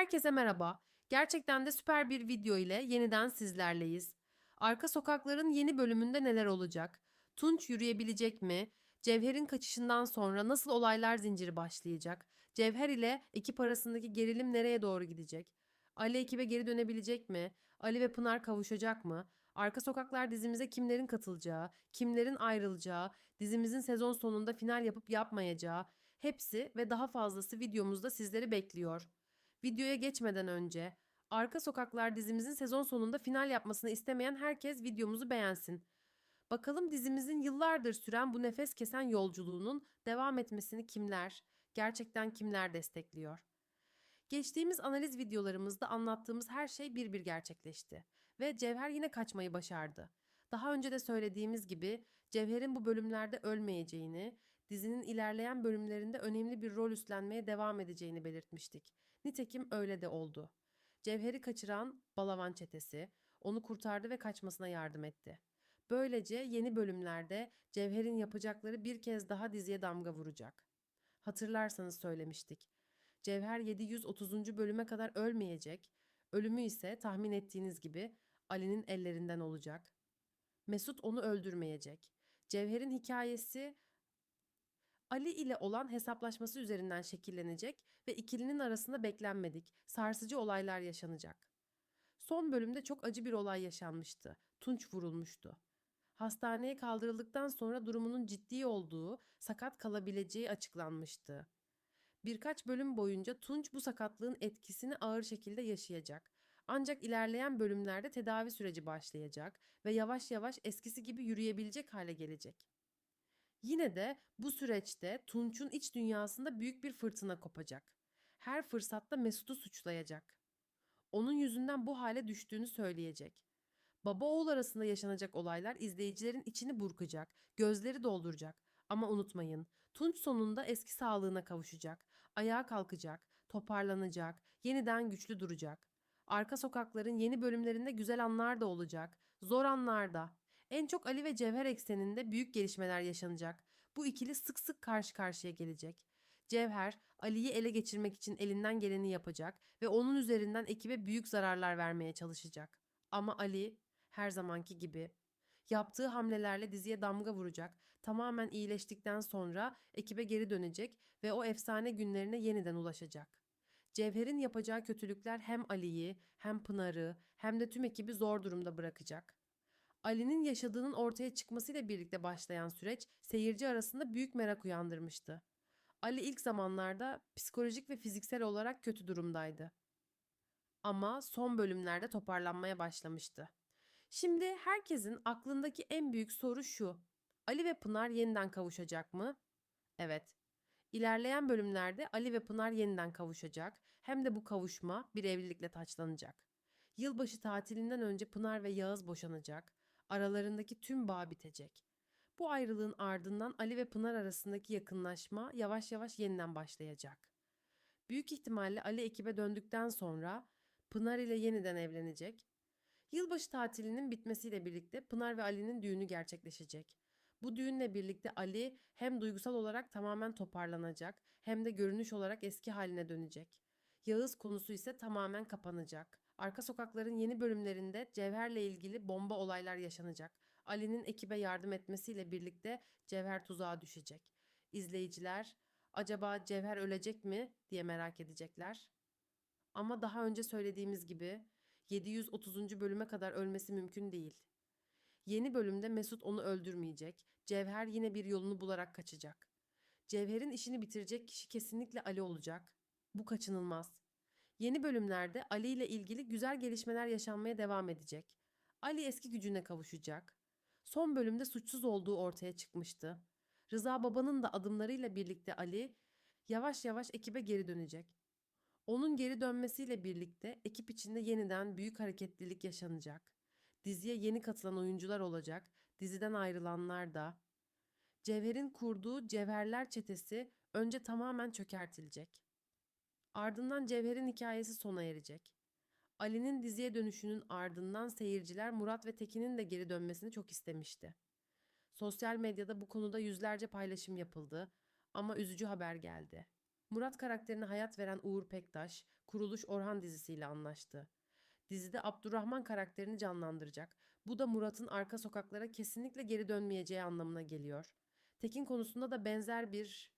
Herkese merhaba. Gerçekten de süper bir video ile yeniden sizlerleyiz. Arka Sokakların yeni bölümünde neler olacak? Tunç yürüyebilecek mi? Cevher'in kaçışından sonra nasıl olaylar zinciri başlayacak? Cevher ile ekip arasındaki gerilim nereye doğru gidecek? Ali ekibe geri dönebilecek mi? Ali ve Pınar kavuşacak mı? Arka Sokaklar dizimize kimlerin katılacağı, kimlerin ayrılacağı, dizimizin sezon sonunda final yapıp yapmayacağı, hepsi ve daha fazlası videomuzda sizleri bekliyor. Videoya geçmeden önce Arka Sokaklar dizimizin sezon sonunda final yapmasını istemeyen herkes videomuzu beğensin. Bakalım dizimizin yıllardır süren bu nefes kesen yolculuğunun devam etmesini kimler, gerçekten kimler destekliyor? Geçtiğimiz analiz videolarımızda anlattığımız her şey bir bir gerçekleşti ve Cevher yine kaçmayı başardı. Daha önce de söylediğimiz gibi Cevher'in bu bölümlerde ölmeyeceğini, dizinin ilerleyen bölümlerinde önemli bir rol üstlenmeye devam edeceğini belirtmiştik. Nitekim öyle de oldu. Cevher'i kaçıran Balavan çetesi onu kurtardı ve kaçmasına yardım etti. Böylece yeni bölümlerde Cevher'in yapacakları bir kez daha diziye damga vuracak. Hatırlarsanız söylemiştik. Cevher 730. bölüme kadar ölmeyecek, ölümü ise tahmin ettiğiniz gibi Ali'nin ellerinden olacak. Mesut onu öldürmeyecek. Cevher'in hikayesi Ali ile olan hesaplaşması üzerinden şekillenecek ve ikilinin arasında beklenmedik, sarsıcı olaylar yaşanacak. Son bölümde çok acı bir olay yaşanmıştı. Tunç vurulmuştu. Hastaneye kaldırıldıktan sonra durumunun ciddi olduğu, sakat kalabileceği açıklanmıştı. Birkaç bölüm boyunca Tunç bu sakatlığın etkisini ağır şekilde yaşayacak. Ancak ilerleyen bölümlerde tedavi süreci başlayacak ve yavaş yavaş eskisi gibi yürüyebilecek hale gelecek. Yine de bu süreçte Tunç'un iç dünyasında büyük bir fırtına kopacak. Her fırsatta Mesut'u suçlayacak. Onun yüzünden bu hale düştüğünü söyleyecek. Baba oğul arasında yaşanacak olaylar izleyicilerin içini burkacak, gözleri dolduracak. Ama unutmayın, Tunç sonunda eski sağlığına kavuşacak, ayağa kalkacak, toparlanacak, yeniden güçlü duracak. Arka sokakların yeni bölümlerinde güzel anlar da olacak, zor anlar da. En çok Ali ve Cevher ekseninde büyük gelişmeler yaşanacak. Bu ikili sık sık karşı karşıya gelecek. Cevher, Ali'yi ele geçirmek için elinden geleni yapacak ve onun üzerinden ekibe büyük zararlar vermeye çalışacak. Ama Ali her zamanki gibi yaptığı hamlelerle diziye damga vuracak. Tamamen iyileştikten sonra ekibe geri dönecek ve o efsane günlerine yeniden ulaşacak. Cevher'in yapacağı kötülükler hem Ali'yi, hem Pınar'ı, hem de tüm ekibi zor durumda bırakacak. Ali'nin yaşadığının ortaya çıkmasıyla birlikte başlayan süreç seyirci arasında büyük merak uyandırmıştı. Ali ilk zamanlarda psikolojik ve fiziksel olarak kötü durumdaydı. Ama son bölümlerde toparlanmaya başlamıştı. Şimdi herkesin aklındaki en büyük soru şu. Ali ve Pınar yeniden kavuşacak mı? Evet. İlerleyen bölümlerde Ali ve Pınar yeniden kavuşacak. Hem de bu kavuşma bir evlilikle taçlanacak. Yılbaşı tatilinden önce Pınar ve Yağız boşanacak. Aralarındaki tüm bağ bitecek. Bu ayrılığın ardından Ali ve Pınar arasındaki yakınlaşma yavaş yavaş yeniden başlayacak. Büyük ihtimalle Ali ekibe döndükten sonra Pınar ile yeniden evlenecek. Yılbaşı tatilinin bitmesiyle birlikte Pınar ve Ali'nin düğünü gerçekleşecek. Bu düğünle birlikte Ali hem duygusal olarak tamamen toparlanacak hem de görünüş olarak eski haline dönecek. Yağız konusu ise tamamen kapanacak. Arka sokakların yeni bölümlerinde Cevher'le ilgili bomba olaylar yaşanacak. Ali'nin ekibe yardım etmesiyle birlikte Cevher tuzağa düşecek. İzleyiciler acaba Cevher ölecek mi diye merak edecekler. Ama daha önce söylediğimiz gibi 730. bölüme kadar ölmesi mümkün değil. Yeni bölümde Mesut onu öldürmeyecek. Cevher yine bir yolunu bularak kaçacak. Cevher'in işini bitirecek kişi kesinlikle Ali olacak. Bu kaçınılmaz. Yeni bölümlerde Ali ile ilgili güzel gelişmeler yaşanmaya devam edecek. Ali eski gücüne kavuşacak. Son bölümde suçsuz olduğu ortaya çıkmıştı. Rıza babanın da adımlarıyla birlikte Ali yavaş yavaş ekibe geri dönecek. Onun geri dönmesiyle birlikte ekip içinde yeniden büyük hareketlilik yaşanacak. Diziye yeni katılan oyuncular olacak, diziden ayrılanlar da. Cevher'in kurduğu Cevherler çetesi önce tamamen çökertilecek. Ardından Cevher'in hikayesi sona erecek. Ali'nin diziye dönüşünün ardından seyirciler Murat ve Tekin'in de geri dönmesini çok istemişti. Sosyal medyada bu konuda yüzlerce paylaşım yapıldı ama üzücü haber geldi. Murat karakterine hayat veren Uğur Pektaş, Kuruluş Orhan dizisiyle anlaştı. Dizide Abdurrahman karakterini canlandıracak. Bu da Murat'ın arka sokaklara kesinlikle geri dönmeyeceği anlamına geliyor. Tekin konusunda da benzer bir